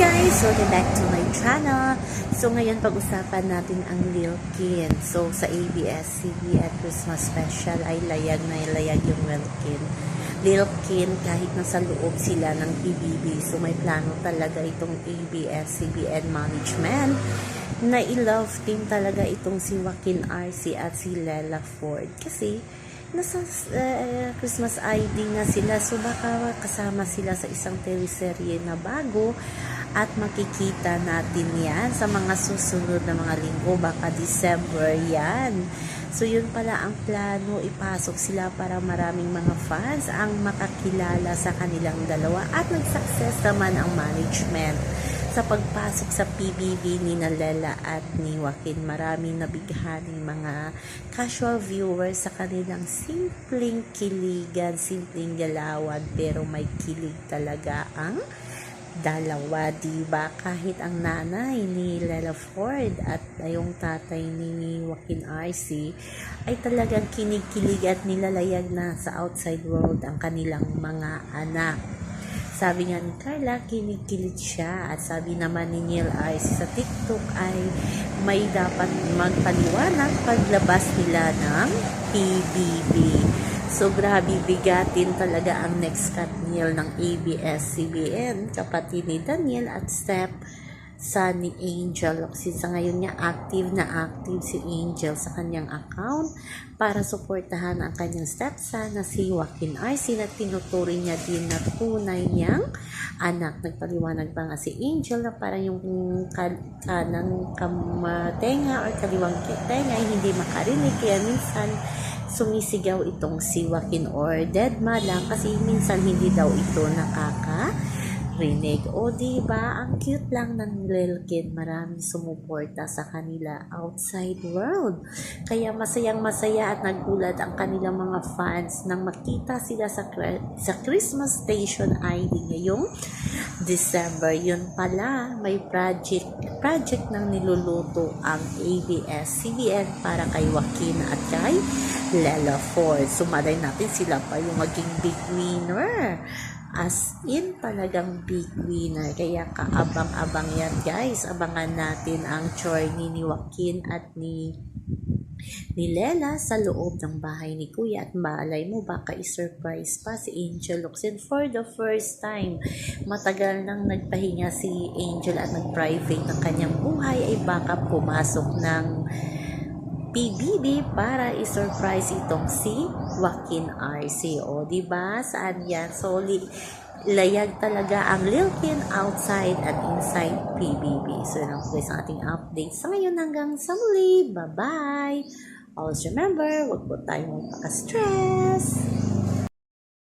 guys! Welcome back to my channel. So ngayon pag-usapan natin ang Lil Kin. So sa ABS-CBN Christmas Special ay layag na layag yung Lil Kin. Lil Kin kahit nasa loob sila ng PBB. So may plano talaga itong ABS-CBN management na i-love team talaga itong si Joaquin RC at si Lela Ford. Kasi nasa uh, Christmas ID nga sila so baka kasama sila sa isang teleserye na bago at makikita natin yan sa mga susunod na mga linggo baka December yan. So yun pala ang plano. Ipasok sila para maraming mga fans ang makakilala sa kanilang dalawa. At nag-success naman ang management sa pagpasok sa PBB ni Nalela at ni Joaquin. Maraming nabighaning mga casual viewers sa kanilang simpleng kiligan, simpleng galawan, pero may kilig talaga ang dalawa, diba? Kahit ang nanay ni Lela Ford at yung tatay ni Joaquin RC ay talagang kinig-kilig at nilalayag na sa outside world ang kanilang mga anak. Sabi nga ni Carla, kinikilig siya. At sabi naman ni Neil Ice sa TikTok ay may dapat magpaliwanag paglabas nila ng PBB. So, grabe bigatin talaga ang next cut Neil ng ABS-CBN. Kapatid ni Daniel at Step sa ni Angel. Kasi sa ngayon niya active na active si Angel sa kanyang account para suportahan ang kanyang stepson na si Joaquin RC na tinuturing niya din na tunay niyang anak. Nagpaliwanag pa nga si Angel na parang yung ka- kanang kamatenga or kaliwang tenga hindi makarinig kaya minsan sumisigaw itong si Joaquin or deadma lang kasi minsan hindi daw ito nakaka rinig. O, di ba Ang cute lang ng Lil Kid. Maraming sumuporta sa kanila outside world. Kaya masayang masaya at nagulat ang kanilang mga fans nang makita sila sa, sa Christmas Station ID ngayong December. Yun pala, may project project nang niluluto ang ABS-CBN para kay Joaquin at kay Lela Ford. Sumalay natin sila pa yung maging big winner. As in, talagang big winner. Kaya kaabang-abang yan, guys. Abangan natin ang journey ni Joaquin at ni ni Lela sa loob ng bahay ni Kuya at malay mo baka i-surprise pa si Angel Locsin for the first time. Matagal nang nagpahinga si Angel at nag-private ng kanyang buhay ay baka pumasok ng PBB para i-surprise itong si Joaquin RC. O, di ba? Saan yan? So, li- layag talaga ang Lil Kim outside at inside PBB. So, yun ang guys ating update. Sa ngayon hanggang sa muli. Bye-bye! Always remember, huwag po tayong magpaka-stress.